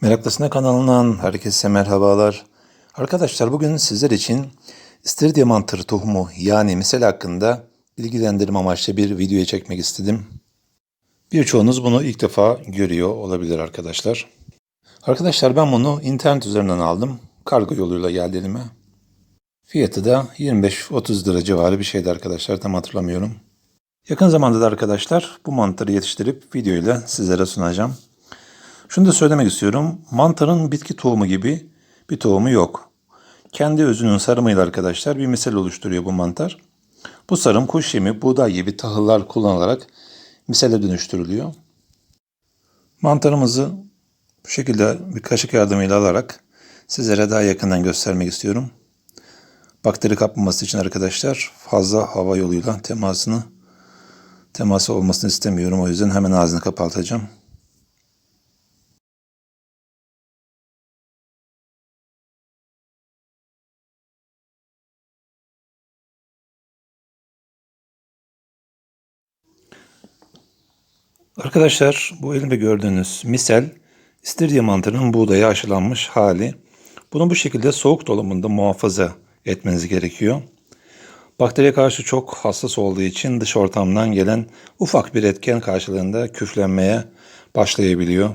Meraklısına kanalından herkese merhabalar. Arkadaşlar bugün sizler için istiridye mantarı tohumu yani misel hakkında bilgilendirme amaçlı bir videoya çekmek istedim. Birçoğunuz bunu ilk defa görüyor olabilir arkadaşlar. Arkadaşlar ben bunu internet üzerinden aldım. Kargo yoluyla geldi elime. Fiyatı da 25-30 lira civarı bir şeydi arkadaşlar tam hatırlamıyorum. Yakın zamanda da arkadaşlar bu mantarı yetiştirip videoyla sizlere sunacağım. Şunu da söylemek istiyorum. Mantarın bitki tohumu gibi bir tohumu yok. Kendi özünün sarımıyla arkadaşlar bir misal oluşturuyor bu mantar. Bu sarım kuş yemi, buğday gibi tahıllar kullanılarak misale dönüştürülüyor. Mantarımızı bu şekilde bir kaşık yardımıyla alarak sizlere daha yakından göstermek istiyorum. Bakteri kapmaması için arkadaşlar fazla hava yoluyla temasını teması olmasını istemiyorum. O yüzden hemen ağzını kapatacağım. Arkadaşlar bu elimde gördüğünüz misel istiridye mantarının buğdaya aşılanmış hali. Bunu bu şekilde soğuk dolabında muhafaza etmeniz gerekiyor. Bakteriye karşı çok hassas olduğu için dış ortamdan gelen ufak bir etken karşılığında küflenmeye başlayabiliyor.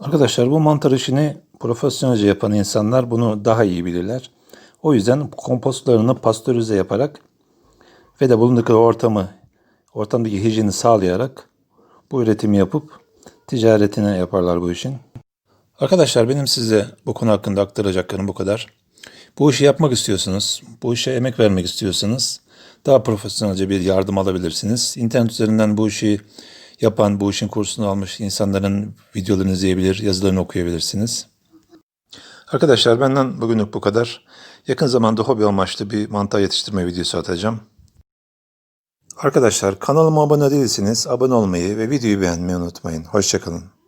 Arkadaşlar bu mantar işini profesyonelce yapan insanlar bunu daha iyi bilirler. O yüzden kompostlarını pastörize yaparak ve de bulundukları ortamı, ortamdaki hijyeni sağlayarak bu üretimi yapıp ticaretine yaparlar bu işin. Arkadaşlar benim size bu konu hakkında aktaracaklarım bu kadar. Bu işi yapmak istiyorsanız, bu işe emek vermek istiyorsanız daha profesyonelce bir yardım alabilirsiniz. İnternet üzerinden bu işi yapan, bu işin kursunu almış insanların videolarını izleyebilir, yazılarını okuyabilirsiniz. Arkadaşlar benden bugünlük bu kadar. Yakın zamanda hobi amaçlı bir mantar yetiştirme videosu atacağım. Arkadaşlar kanalıma abone değilseniz abone olmayı ve videoyu beğenmeyi unutmayın. Hoşçakalın.